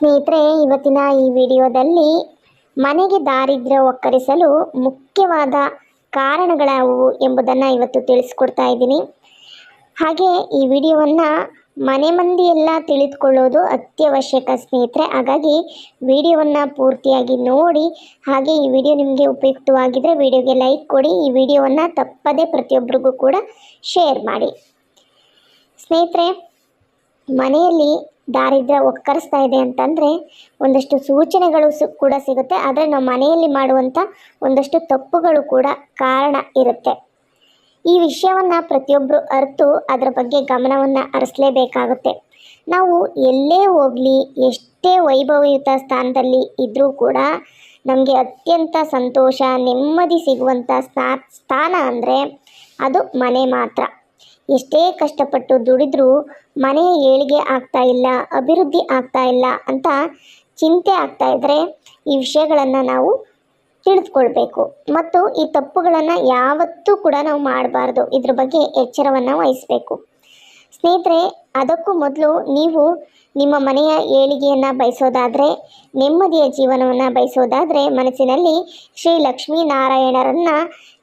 ಸ್ನೇಹಿತರೆ, ಇವತ್ತಿನ ಈ ವಿಡಿಯೋದಲ್ಲಿ ಮನೆಗೆ ದಾರಿದ್ರ್ಯ ಒಕ್ಕರಿಸಲು ಮುಖ್ಯವಾದ ಕಾರಣಗಳಾವುವು ಎಂಬುದನ್ನು ಇವತ್ತು ತಿಳಿಸ್ಕೊಡ್ತಾ ಇದ್ದೀನಿ. ಹಾಗೆ ಈ ವಿಡಿಯೋವನ್ನು ಮನೆ ಮಂದಿಯೆಲ್ಲ ತಿಳಿದುಕೊಳ್ಳೋದು ಅತ್ಯವಶ್ಯಕ ಸ್ನೇಹಿತರೆ. ಹಾಗಾಗಿ ವಿಡಿಯೋವನ್ನು ಪೂರ್ತಿಯಾಗಿ ನೋಡಿ, ಹಾಗೆ ಈ ವಿಡಿಯೋ ನಿಮಗೆ ಉಪಯುಕ್ತವಾಗಿದ್ದರೆ ವಿಡಿಯೋಗೆ ಲೈಕ್ ಕೊಡಿ, ಈ ವಿಡಿಯೋವನ್ನು ತಪ್ಪದೇ ಪ್ರತಿಯೊಬ್ಬರಿಗೂ ಕೂಡ ಶೇರ್ ಮಾಡಿ. ಸ್ನೇಹಿತರೆ, ಮನೆಯಲ್ಲಿ ದಾರಿದ್ರ್ಯ ಒಕ್ಕರಿಸ್ತಾ ಇದೆ ಅಂತಂದರೆ ಒಂದಷ್ಟು ಸೂಚನೆಗಳು ಸು ಕೂಡ ಸಿಗುತ್ತೆ. ಆದರೆ ನಾವು ಮನೆಯಲ್ಲಿ ಮಾಡುವಂಥ ಒಂದಷ್ಟು ತಪ್ಪುಗಳು ಕೂಡ ಕಾರಣ ಇರುತ್ತೆ. ಈ ವಿಷಯವನ್ನು ಪ್ರತಿಯೊಬ್ಬರು ಅರ್ತು ಅದರ ಬಗ್ಗೆ ಗಮನವನ್ನು ಹರಿಸಲೇಬೇಕಾಗುತ್ತೆ. ನಾವು ಎಲ್ಲೇ ಹೋಗಲಿ, ಎಷ್ಟೇ ವೈಭವಯುತ ಸ್ಥಾನದಲ್ಲಿ ಇದ್ದರೂ ಕೂಡ ನಮಗೆ ಅತ್ಯಂತ ಸಂತೋಷ, ನೆಮ್ಮದಿ ಸಿಗುವಂಥ ಸ್ಥಾ ಸ್ಥಾನ ಅಂದರೆ ಅದು ಮನೆ ಮಾತ್ರ. ಎಷ್ಟೇ ಕಷ್ಟಪಟ್ಟು ದುಡಿದ್ರೂ ಮನೆ ಏಳಿಗೆ ಆಗ್ತಾ ಇಲ್ಲ, ಅಭಿವೃದ್ಧಿ ಆಗ್ತಾ ಇಲ್ಲ ಅಂತ ಚಿಂತೆ ಆಗ್ತಾ ಇದ್ದರೆ ಈ ವಿಷಯಗಳನ್ನು ನಾವು ತಿಳಿದುಕೊಳ್ಬೇಕು. ಮತ್ತು ಈ ತಪ್ಪುಗಳನ್ನು ಯಾವತ್ತೂ ಕೂಡ ನಾವು ಮಾಡಬಾರ್ದು. ಇದ್ರ ಬಗ್ಗೆ ಎಚ್ಚರವನ್ನು ವಹಿಸಬೇಕು. ಸ್ನೇಹಿತರೆ, ಅದಕ್ಕೂ ಮೊದಲು ನೀವು ನಿಮ್ಮ ಮನೆಯ ಏಳಿಗೆಯನ್ನು ಬಯಸೋದಾದರೆ, ನೆಮ್ಮದಿಯ ಜೀವನವನ್ನು ಬಯಸೋದಾದರೆ ಮನಸ್ಸಿನಲ್ಲಿ ಶ್ರೀ ಲಕ್ಷ್ಮೀನಾರಾಯಣರನ್ನು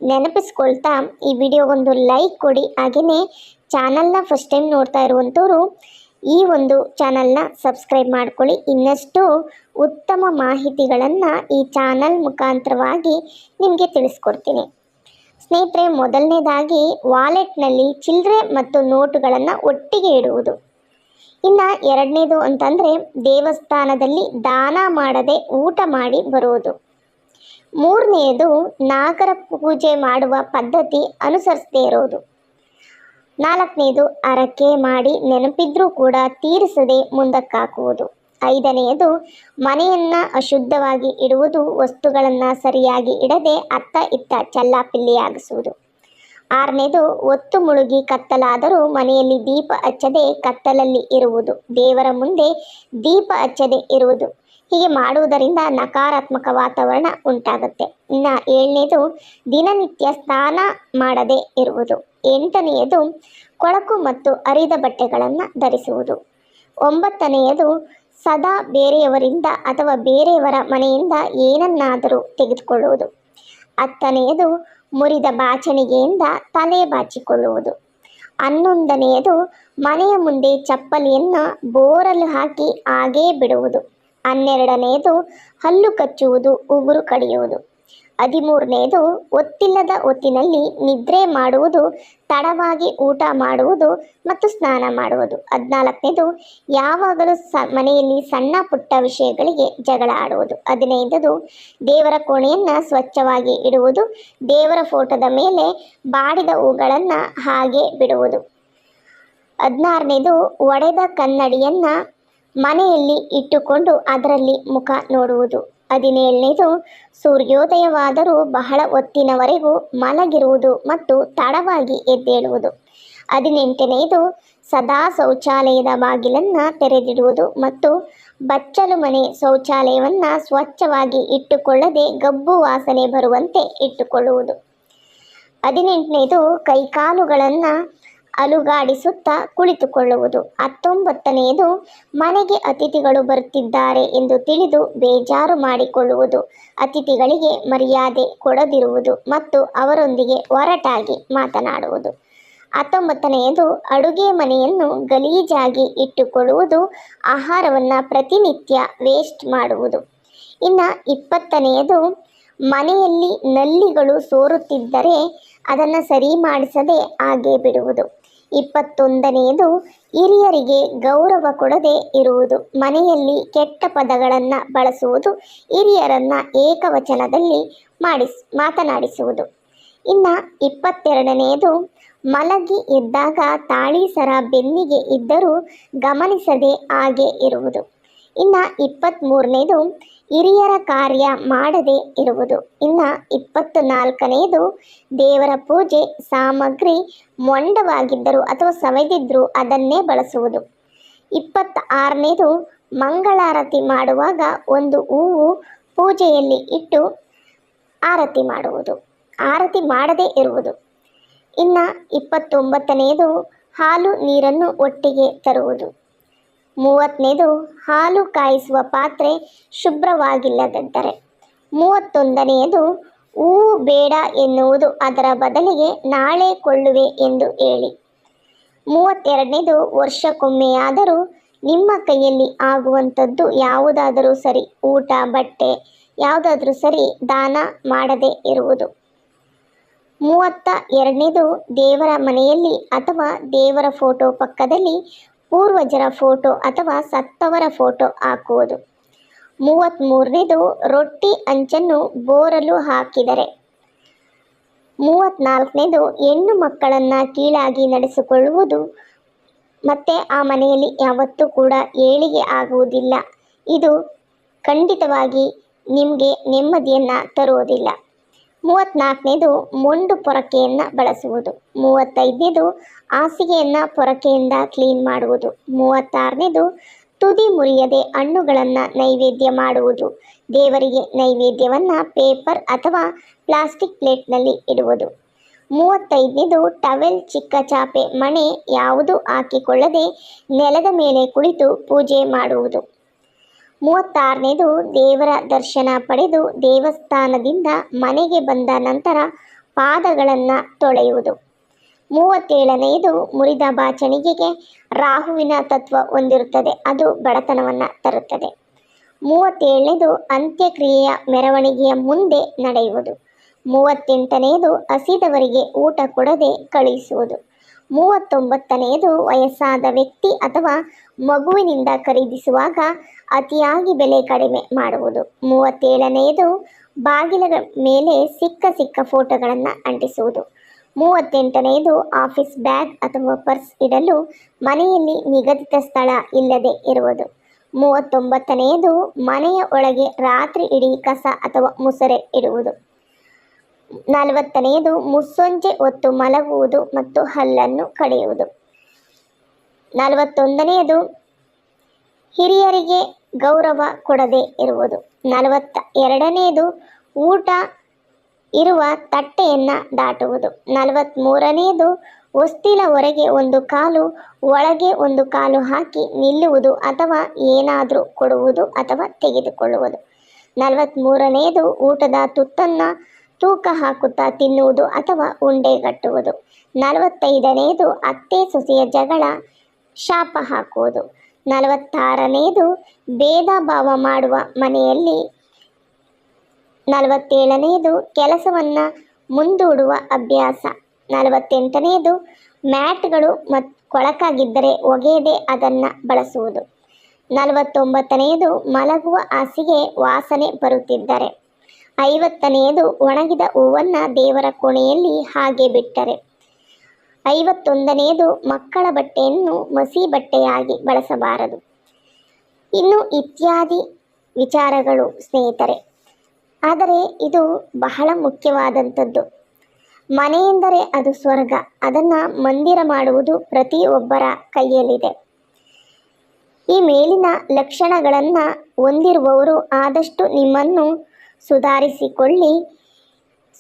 ನೆನಪಿಸ್ಕೊಳ್ತಾ ಈ ವಿಡಿಯೋಗೊಂದು ಲೈಕ್ ಕೊಡಿ. ಹಾಗೆಯೇ ಚಾನಲ್ನ ಫಸ್ಟ್ ಟೈಮ್ ನೋಡ್ತಾ ಇರುವಂಥವರು, ಈ ಒಂದು ಚಾನಲ್ನ ಸಬ್ಸ್ಕ್ರೈಬ್ ಮಾಡ್ಕೊಳ್ಳಿ. ಇನ್ನಷ್ಟು ಉತ್ತಮ ಮಾಹಿತಿಗಳನ್ನು ಈ ಚಾನಲ್ ಮುಖಾಂತರವಾಗಿ ನಿಮಗೆ ತಿಳಿಸ್ಕೊಡ್ತೀನಿ. ಸ್ನೇಹಿತರೆ, ಮೊದಲನೇದಾಗಿ ವಾಲೆಟ್ನಲ್ಲಿ ಚಿಲ್ಲರೆ ಮತ್ತು ನೋಟುಗಳನ್ನು ಒಟ್ಟಿಗೆ ಇಡುವುದು. ಇನ್ನು ಎರಡನೇದು ಅಂತಂದರೆ ದೇವಸ್ಥಾನದಲ್ಲಿ ದಾನ ಮಾಡದೆ ಊಟ ಮಾಡಿ ಬರುವುದು ಮೂರನೆಯದು ನಾಗರ ಪೂಜೆ ಮಾಡುವ ಪದ್ಧತಿ ಅನುಸರಿಸದೇ ಇರೋದು. ನಾಲ್ಕನೇದು ಅರಕೆ ಮಾಡಿ ನೆನಪಿದ್ರೂ ಕೂಡ ತೀರಿಸದೆ ಮುಂದಕ್ಕಾಕುವುದು. ಐದನೆಯದು, ಮನೆಯನ್ನ ಅಶುದ್ಧವಾಗಿ ಇಡುವುದು ವಸ್ತುಗಳನ್ನು ಸರಿಯಾಗಿ ಇಡದೆ ಅತ್ತ ಇತ್ತ ಚಲ್ಲಾಪಿಲ್ಲಿಯಾಗಿಸುವುದು. ಆರನೇದು ಒತ್ತು ಮುಳುಗಿ ಕತ್ತಲಾದರೂ ಮನೆಯಲ್ಲಿ ದೀಪ ಹಚ್ಚದೆ ಕತ್ತಲಲ್ಲಿ ಇರುವುದು. ದೇವರ ಮುಂದೆ ದೀಪ ಹಚ್ಚದೆ ಇರುವುದು. ಹೀಗೆ ಮಾಡುವುದರಿಂದ ನಕಾರಾತ್ಮಕ ವಾತಾವರಣ ಉಂಟಾಗುತ್ತೆ. ಇನ್ನ ಏಳನೇದು ದಿನನಿತ್ಯ ಸ್ನಾನ ಮಾಡದೆ ಇರುವುದು. ಎಂಟನೆಯದು, ಕೊಳಕು ಮತ್ತು ಅರಿದ ಬಟ್ಟೆಗಳನ್ನು ಧರಿಸುವುದು. ಒಂಬತ್ತನೆಯದು ಸದಾ ಬೇರೆಯವರಿಂದ ಅಥವಾ ಬೇರೆಯವರ ಮನೆಯಿಂದ ಏನನ್ನಾದರೂ ತೆಗೆದುಕೊಳ್ಳುವುದು. ಹತ್ತನೆಯದು, ಮುರಿದ ಬಾಚಣಿಗೆಯಿಂದ ತಲೆ ಬಾಚಿಕೊಳ್ಳುವುದು. ಹನ್ನೊಂದನೆಯದು, ಮನೆಯ ಮುಂದೆ ಚಪ್ಪಲಿಯನ್ನು ಬೋರಲು ಹಾಕಿ ಹಾಗೇ ಬಿಡುವುದು. ಹನ್ನೆರಡನೆಯದು, ಹಲ್ಲು ಕಚ್ಚುವುದು, ಉಗುರು ಕಡಿಯುವುದು. ಹದಿಮೂರನೆಯದು, ಒತ್ತಿಲ್ಲದ ಹೊತ್ತಿನಲ್ಲಿ ನಿದ್ರೆ ಮಾಡುವುದು ತಡವಾಗಿ ಊಟ ಮಾಡುವುದು ಮತ್ತು ಸ್ನಾನ ಮಾಡುವುದು. ಹದಿನಾಲ್ಕನೇದು, ಯಾವಾಗಲೂ ಸ ಮನೆಯಲ್ಲಿ ಸಣ್ಣ ಪುಟ್ಟ ವಿಷಯಗಳಿಗೆ ಜಗಳ ಆಡುವುದು. ಹದಿನೈದದು, ದೇವರ ಕೋಣೆಯನ್ನು ಸ್ವಚ್ಛವಾಗಿ ಇಡುವುದು. ದೇವರ ಫೋಟೋದ ಮೇಲೆ ಬಾಡಿದ ಹೂಗಳನ್ನು ಹಾಗೆ ಬಿಡುವುದು. ಹದಿನಾರನೇದು, ಒಡೆದ ಕನ್ನಡಿಯನ್ನು ಮನೆಯಲ್ಲಿ ಇಟ್ಟುಕೊಂಡು ಅದರಲ್ಲಿ ಮುಖ ನೋಡುವುದು. ಹದಿನೇಳನೇದು ಸೂರ್ಯೋದಯವಾದರೂ ಬಹಳ ಹೊತ್ತಿನವರೆಗೂ ಮಲಗಿರುವುದು ಮತ್ತು ತಡವಾಗಿ ಎದ್ದೇಳುವುದು. ಹದಿನೆಂಟನೆಯದು, ಸದಾ ಶೌಚಾಲಯದ ಬಾಗಿಲನ್ನು ತೆರೆದಿಡುವುದು ಮತ್ತು ಬಚ್ಚಲು ಮನೆ ಶೌಚಾಲಯವನ್ನು ಸ್ವಚ್ಛವಾಗಿ ಇಟ್ಟುಕೊಳ್ಳದೆ ಗಬ್ಬು ವಾಸನೆ ಬರುವಂತೆ ಇಟ್ಟುಕೊಳ್ಳುವುದು. ಹದಿನೆಂಟನೇದು ಕೈಕಾಲುಗಳನ್ನು ಅಲುಗಾಡಿಸುತ್ತಾ ಕುಳಿತುಕೊಳ್ಳುವುದು. ಹತ್ತೊಂಬತ್ತನೆಯದು, ಮನೆಗೆ ಅತಿಥಿಗಳು ಬರುತ್ತಿದ್ದಾರೆ ಎಂದು ತಿಳಿದು ಬೇಜಾರು ಮಾಡಿಕೊಳ್ಳುವುದು. ಅತಿಥಿಗಳಿಗೆ ಮರ್ಯಾದೆ ಕೊಡದಿರುವುದು ಮತ್ತು ಅವರೊಂದಿಗೆ ಒರಟಾಗಿ ಮಾತನಾಡುವುದು. ಹತ್ತೊಂಬತ್ತನೆಯದು, ಅಡುಗೆ ಮನೆಯನ್ನು ಗಲೀಜಾಗಿ ಇಟ್ಟುಕೊಳ್ಳುವುದು, ಆಹಾರವನ್ನು ಪ್ರತಿನಿತ್ಯ ವೇಸ್ಟ್ ಮಾಡುವುದು. ಇನ್ನು ಇಪ್ಪತ್ತನೆಯದು, ಮನೆಯಲ್ಲಿ ನಲ್ಲಿಗಳು ಸೋರುತ್ತಿದ್ದರೆ ಅದನ್ನು ಸರಿ ಮಾಡಿಸದೆ ಹಾಗೆ ಬಿಡುವುದು. ಇಪ್ಪತ್ತೊಂದನೆಯದು, ಹಿರಿಯರಿಗೆ ಗೌರವ ಕೊಡದೆ ಇರುವುದು. ಮನೆಯಲ್ಲಿ ಕೆಟ್ಟ ಪದಗಳನ್ನು ಬಳಸುವುದು ಹಿರಿಯರನ್ನು ಏಕವಚನದಲ್ಲಿ ಮಾಡಿಸ್, ಮಾತನಾಡಿಸುವುದು. ಇನ್ನು ಇಪ್ಪತ್ತೆರಡನೆಯದು, ಮಲಗಿ ಇದ್ದಾಗ ತಾಳಿ ಸರ ಬೆನ್ನಿಗೆ ಇದ್ದರೂ ಗಮನಿಸದೆ ಹಾಗೆ ಇರುವುದು. ಇನ್ನು ಇಪ್ಪತ್ತ್ಮೂರನೇದು ಹಿರಿಯರ ಕಾರ್ಯ ಮಾಡದೇ ಇರುವುದು. ಇನ್ನು ಇಪ್ಪತ್ತು ನಾಲ್ಕನೆಯದು ದೇವರ ಪೂಜೆ, ಸಾಮಗ್ರಿ ಮೊಂಡವಾಗಿದ್ದರು ಅಥವಾ ಸವೆದಿದ್ದರೂ ಅದನ್ನೇ ಬಳಸುವುದು. ಇಪ್ಪತ್ತ ಆರನೇದು ಮಂಗಳಾರತಿ ಮಾಡುವಾಗ ಒಂದು ಹೂವು ಪೂಜೆಯಲ್ಲಿ ಇಟ್ಟು ಆರತಿ ಮಾಡುವುದು. ಆರತಿ ಮಾಡದೇ ಇರುವುದು. ಇನ್ನು ಇಪ್ಪತ್ತೊಂಬತ್ತನೆಯದು ಹಾಲು ನೀರನ್ನು ಒಟ್ಟಿಗೆ ತರುವುದು. ಮೂವತ್ತನೇದು, ಹಾಲು ಕಾಯಿಸುವ ಪಾತ್ರೆ ಶುಭ್ರವಾಗಿಲ್ಲದಿದ್ದರೆ. ಮೂವತ್ತೊಂದನೆಯದು ಹೂವು ಬೇಡ ಎನ್ನುವುದು ಅದರ ಬದಲಿಗೆ ನಾಳೆ ಕೊಳ್ಳುವೆ ಎಂದು ಹೇಳಿ. ಮೂವತ್ತೆರಡನೇದು, ವರ್ಷಕ್ಕೊಮ್ಮೆಯಾದರೂ ನಿಮ್ಮ ಕೈಯಲ್ಲಿ ಆಗುವಂಥದ್ದು ಯಾವುದಾದರೂ ಸರಿ, ಊಟ, ಬಟ್ಟೆ, ಯಾವುದಾದರೂ ಸರಿ ದಾನ ಮಾಡದೇ ಇರುವುದು. ಮೂವತ್ತ ಎರಡನೇದು, ದೇವರ ಮನೆಯಲ್ಲಿ ಅಥವಾ ದೇವರ ಫೋಟೋ ಪಕ್ಕದಲ್ಲಿ ಪೂರ್ವಜರ ಫೋಟೋ ಅಥವಾ ಸತ್ತವರ ಫೋಟೋ ಹಾಕುವುದು. ಮೂವತ್ತ್ಮೂರನೇದು ರೊಟ್ಟಿ ಅಂಚನ್ನು ಬೋರಲು ಹಾಕಿದರೆ. ಮೂವತ್ತ್ನಾಲ್ಕನೇದು ಹೆಣ್ಣು ಮಕ್ಕಳನ್ನು ಕೀಳಾಗಿ ನಡೆಸಿಕೊಳ್ಳುವುದು. ಮತ್ತೆ ಆ ಮನೆಯಲ್ಲಿ ಯಾವತ್ತೂ ಕೂಡ ಏಳಿಗೆ ಆಗುವುದಿಲ್ಲ. ಇದು ಖಂಡಿತವಾಗಿ ನಿಮಗೆ ನೆಮ್ಮದಿಯನ್ನು ತರುವುದಿಲ್ಲ. ಮೂವತ್ತ್ನಾಲ್ಕನೇದು ಮೊಂಡು ಪೊರಕೆಯನ್ನು ಬಳಸುವುದು. ಮೂವತ್ತೈದನೇದು ಹಾಸಿಗೆಯನ್ನು ಪೊರಕೆಯಿಂದ ಕ್ಲೀನ್ ಮಾಡುವುದು. ಮೂವತ್ತಾರನೇದು ತುದಿ ಮುರಿಯದೆ ಹಣ್ಣುಗಳನ್ನು ನೈವೇದ್ಯ ಮಾಡುವುದು. ದೇವರಿಗೆ ನೈವೇದ್ಯವನ್ನು ಪೇಪರ್ ಅಥವಾ ಪ್ಲಾಸ್ಟಿಕ್ ಪ್ಲೇಟ್ನಲ್ಲಿ ಇಡುವುದು. ಮೂವತ್ತೈದನೇದು ಟವೆಲ್, ಚಿಕ್ಕ ಚಾಪೆ, ಮಣೆ ಯಾವುದು ಹಾಕಿಕೊಳ್ಳದೆ ನೆಲದ ಮೇಲೆ ಕುಳಿತು ಪೂಜೆ ಮಾಡುವುದು. ಮೂವತ್ತಾರನೇದು ದೇವರ ದರ್ಶನ ಪಡೆದು ದೇವಸ್ಥಾನದಿಂದ ಮನೆಗೆ ಬಂದ ನಂತರ ಪಾದಗಳನ್ನು ತೊಳೆಯುವುದು. ಮೂವತ್ತೇಳನೆಯದು ಮುರಿದ ಬಾಚಣಿಗೆಗೆ ರಾಹುವಿನ ತತ್ವ ಹೊಂದಿರುತ್ತದೆ, ಅದು ಬಡತನವನ್ನು ತರುತ್ತದೆ. ಮೂವತ್ತೇಳನೇದು ಅಂತ್ಯಕ್ರಿಯೆಯ ಮೆರವಣಿಗೆಯ ಮುಂದೆ ನಡೆಯುವುದು. ಮೂವತ್ತೆಂಟನೆಯದು ಹಸಿದವರಿಗೆ ಊಟ ಕೊಡದೆ ಕಳುಹಿಸುವುದು. ಮೂವತ್ತೊಂಬತ್ತನೆಯದು ವಯಸ್ಸಾದ ವ್ಯಕ್ತಿ ಅಥವಾ ಮಗುವಿನಿಂದ ಖರೀದಿಸುವಾಗ ಅತಿಯಾಗಿ ಬೆಲೆ ಕಡಿಮೆ ಮಾಡುವುದು. ಮೂವತ್ತೇಳನೆಯದು ಬಾಗಿಲ ಮೇಲೆ ಸಿಕ್ಕ ಸಿಕ್ಕ ಫೋಟೋಗಳನ್ನು ಅಂಟಿಸುವುದು. ಮೂವತ್ತೆಂಟನೆಯದು ಆಫೀಸ್ ಬ್ಯಾಗ್ ಅಥವಾ ಪರ್ಸ್ ಇಡಲು ಮನೆಯಲ್ಲಿ ನಿಗದಿತ ಸ್ಥಳ ಇಲ್ಲದೆ ಇರುವುದು. ಮೂವತ್ತೊಂಬತ್ತನೆಯದು ಮನೆಯ ಒಳಗೆ ರಾತ್ರಿ ಇಡೀ ಕಸ ಅಥವಾ ಮುಸರೆ ಇಡುವುದು. ನಲವತ್ತನೆಯದು, ಮುಸ್ಸಂಜೆ ಹೊತ್ತು ಮಲಗುವುದು ಮತ್ತು ಹಲ್ಲನ್ನು ಕಡೆಯುವುದು. ನಲವತ್ತೊಂದನೆಯದು, ಹಿರಿಯರಿಗೆ ಗೌರವ ಕೊಡದೆ ಇರುವುದು. ನಲವತ್ತ ಎರಡನೆಯದು ಊಟ ಇರುವ ತಟ್ಟೆಯನ್ನು ದಾಟುವುದು. ನಲವತ್ತ್ಮೂರನೆಯದು ಹೊಸ್ತಿಲ ಹೊರಗೆ ಒಂದು ಕಾಲು, ಒಳಗೆ ಒಂದು ಕಾಲು ಹಾಕಿ ನಿಲ್ಲುವುದು ಅಥವಾ ಏನಾದರೂ ಕೊಡುವುದು ಅಥವಾ ತೆಗೆದುಕೊಳ್ಳುವುದು. ನಲವತ್ತ್ಮೂರನೆಯದು ಊಟದ ತುತ್ತನ್ನು ತೂಕ ಹಾಕುತ್ತಾ ತಿನ್ನುವುದು ಅಥವಾ ಉಂಡೆಗಟ್ಟುವುದು ನಲವತ್ತೈದನೆಯದು ಅತ್ತೆ ಸೊಸೆಯ ಜಗಳ, ಶಾಪ ಹಾಕುವುದು. ನಲವತ್ತಾರನೆಯದು ಭೇದ ಭಾವ ಮಾಡುವ ಮನೆಯಲ್ಲಿ. ನಲವತ್ತೇಳನೆಯದು ಕೆಲಸವನ್ನು ಮುಂದೂಡುವ ಅಭ್ಯಾಸ. ನಲವತ್ತೆಂಟನೆಯದು ಮ್ಯಾಟ್ಗಳು ಮತ್ತು ಕೊಳಕಾಗಿದ್ದರೆ ಒಗೆಯದೆ ಅದನ್ನು ಬಳಸುವುದು. ನಲವತ್ತೊಂಬತ್ತನೆಯದು ಮಲಗುವ ಹಾಸಿಗೆ ವಾಸನೆ ಬರುತ್ತಿದ್ದರೆ. ಐವತ್ತನೆಯದು ಒಣಗಿದ ಹೂವನ್ನು ದೇವರ ಕೋಣೆಯಲ್ಲಿ ಹಾಗೆ ಬಿಟ್ಟರೆ. ಐವತ್ತೊಂದನೆಯದು ಮಕ್ಕಳ ಬಟ್ಟೆಯನ್ನು ಮಸಿ ಬಟ್ಟೆಯಾಗಿ ಬಳಸಬಾರದು. ಇನ್ನು ಇತ್ಯಾದಿ ವಿಚಾರಗಳು ಸ್ನೇಹಿತರೆ. ಆದರೆ ಇದು ಬಹಳ ಮುಖ್ಯವಾದಂಥದ್ದು. ಮನೆಯೆಂದರೆ ಅದು ಸ್ವರ್ಗ. ಅದನ್ನು ಮಂದಿರ ಮಾಡುವುದು ಪ್ರತಿಯೊಬ್ಬರ ಕೈಯಲ್ಲಿದೆ. ಈ ಮೇಲಿನ ಲಕ್ಷಣಗಳನ್ನು ಹೊಂದಿರುವವರು ಆದಷ್ಟು ನಿಮ್ಮನ್ನು ಸುಧಾರಿಸಿಕೊಳ್ಳಿ.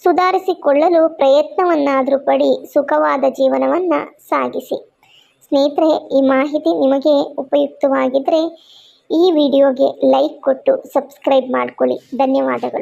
ಸುಧಾರಿಸಿಕೊಳ್ಳಲು ಪ್ರಯತ್ನವನ್ನಾದರೂ ಪಡಿ, ಸುಖವಾದ ಜೀವನವನ್ನು ಸಾಗಿಸಿ. ಸ್ನೇಹಿತರೆ, ಈ ಮಾಹಿತಿ ನಿಮಗೆ ಉಪಯುಕ್ತವಾಗಿದ್ದರೆ ಈ ವಿಡಿಯೋಗೆ ಲೈಕ್ ಕೊಟ್ಟು ಸಬ್ಸ್ಕ್ರೈಬ್ ಮಾಡಿಕೊಳ್ಳಿ. ಧನ್ಯವಾದಗಳು.